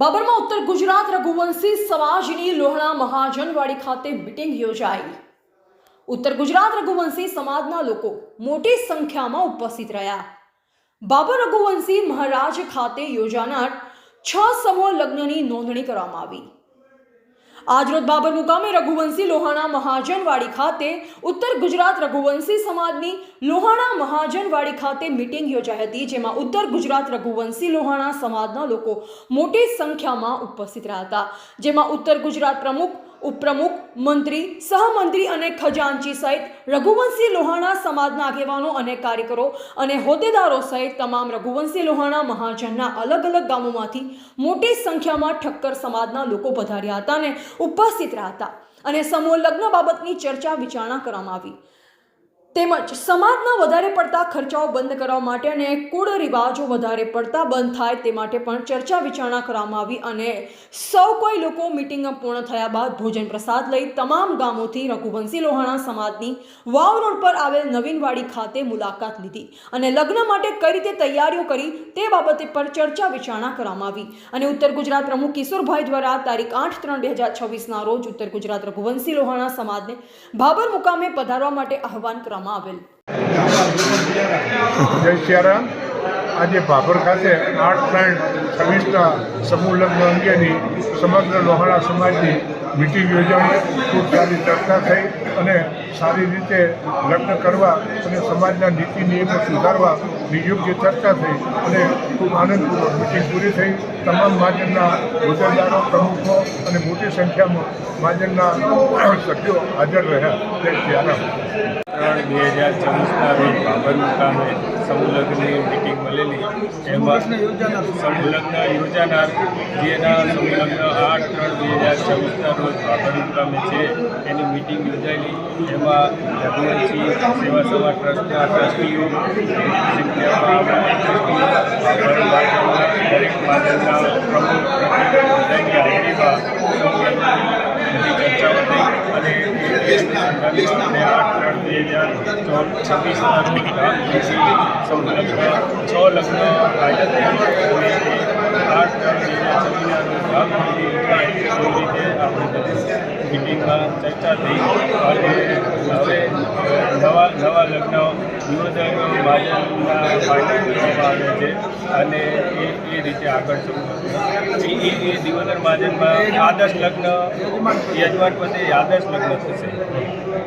બાબરમાં ઉત્તર ગુજરાત રઘુવંશી સમાજની લોહણા મહાજનવાડી ખાતે મિટિંગ યોજાઈ. ઉત્તર ગુજરાત રઘુવંશી સમાજના લોકો મોટી સંખ્યામાં ઉપસ્થિત રહ્યા. બાબર રઘુવંશી મહારાજ ખાતે યોજાનાર છ સમૂહ લગ્નની નોંધણી કરવામાં આવી. આજરોજ બાબર મુકામે રઘુવંશી લોહાણા મહાજનવાડી ખાતે ઉત્તર ગુજરાત રઘુવંશી સમાજની લોહાણા મહાજનવાડી ખાતે મિટિંગ યોજાઈ હતી, જેમાં ઉત્તર ગુજરાત રઘુવંશી લોહાણા સમાજના લોકો મોટી સંખ્યામાં ઉપસ્થિત રહ્યા હતા. જેમાં ઉત્તર ગુજરાત પ્રમુખ ઉપપ્રમુખ, મંત્રી, સહમંત્રી અને ખજાનચી સહિત રઘુવંશી લોહાણા સમાજના આગેવાનો અને કાર્યકરો અને હોદ્દેદારો સહિત તમામ રઘુવંશી લોહાણા મહાજનના અલગ અલગ ગામોમાંથી મોટી સંખ્યામાં ઠક્કર સમાજના લોકો પધાર્યા હતા અને ઉપસ્થિત રહ્યા હતા. અને સમૂહ લગ્ન બાબતની ચર્ચા વિચારણા કરવામાં આવી. તેમજ સમાજના વધારે પડતા ખર્ચાઓ બંધ કરવા માટે અને કુળ રિવાજો વધારે પડતા બંધ થાય તે માટે પણ ચર્ચા વિચારણા કરવામાં આવી અને સૌ કોઈ લોકો મિટિંગ પૂર્ણ થયા બાદ ભોજન પ્રસાદ લઈ તમામ ગામોથી રઘુવંશી લોહાણા સમાજની વાવ રોડ પર આવેલ નવીનવાડી ખાતે મુલાકાત લીધી અને લગ્ન માટે કઈ રીતે તૈયારીઓ કરી તે બાબતે પર ચર્ચા વિચારણા કરવામાં આવી. અને ઉત્તર ગુજરાત પ્રમુખ કિશોરભાઈ દ્વારા તારીખ આઠ ત્રણ બે હજાર છવ્વીસના રોજ ઉત્તર ગુજરાત રઘુવંશી લોહાણા સમાજને ભાબર મુકામે પધારવા માટે આહવાન કરવામાં આવેલ. જય સિયારામ. આજે ભાભર ખાતે આર્ટ ફ્રેન્ડ છવ્વીસના સમૂહ લગ્ન અંગેની સમગ્ર લોહાણા સમાજની મિટિંગ યોજાણી ખૂબ સારી ચર્ચા થઈ અને સારી રીતે લગ્ન કરવા અને સમાજના નીતિ નિયમો સુધારવા નિયોગ્ય ચર્ચા થઈ અને ખૂબ આનંદપૂર્વક મિટિંગ પૂરી થઈ. તમામ મહાજનના હોદ્દેદારો, પ્રમુખો અને મોટી સંખ્યામાં મહાજનના સભ્યો હાજર રહ્યા. સિયારામ. ત્રણ બે હજાર ચોવીસના રોજ બાબર મુકામે સમૂહલગ્નની મિટિંગ મળેલી. એમાં સમૂહલગ્ન યોજાનાર જેના સમૂહલગ્ન આઠ ત્રણ બે હજાર ચોવીસના રોજ બાબર મુકામે છે, એની મિટિંગ યોજાયેલી. એમાં રઘુવંશી સેવા સભા ટ્રસ્ટના ટ્રસ્ટીઓ દરેક માધ્યમના પ્રમુખ અને છ લગ્ન આઠ મિટિંગમાં ચર્ચા થઈ. હવે નવા નવા લગ્ન મહાજનના ફાઇનલ કરવામાં આવે છે અને એ એ રીતે આગળ જવું એ એ દિવોદર મહાજનમાં આદર્શ લગ્ન યજમાન પદે આદર્શ લગ્ન થશે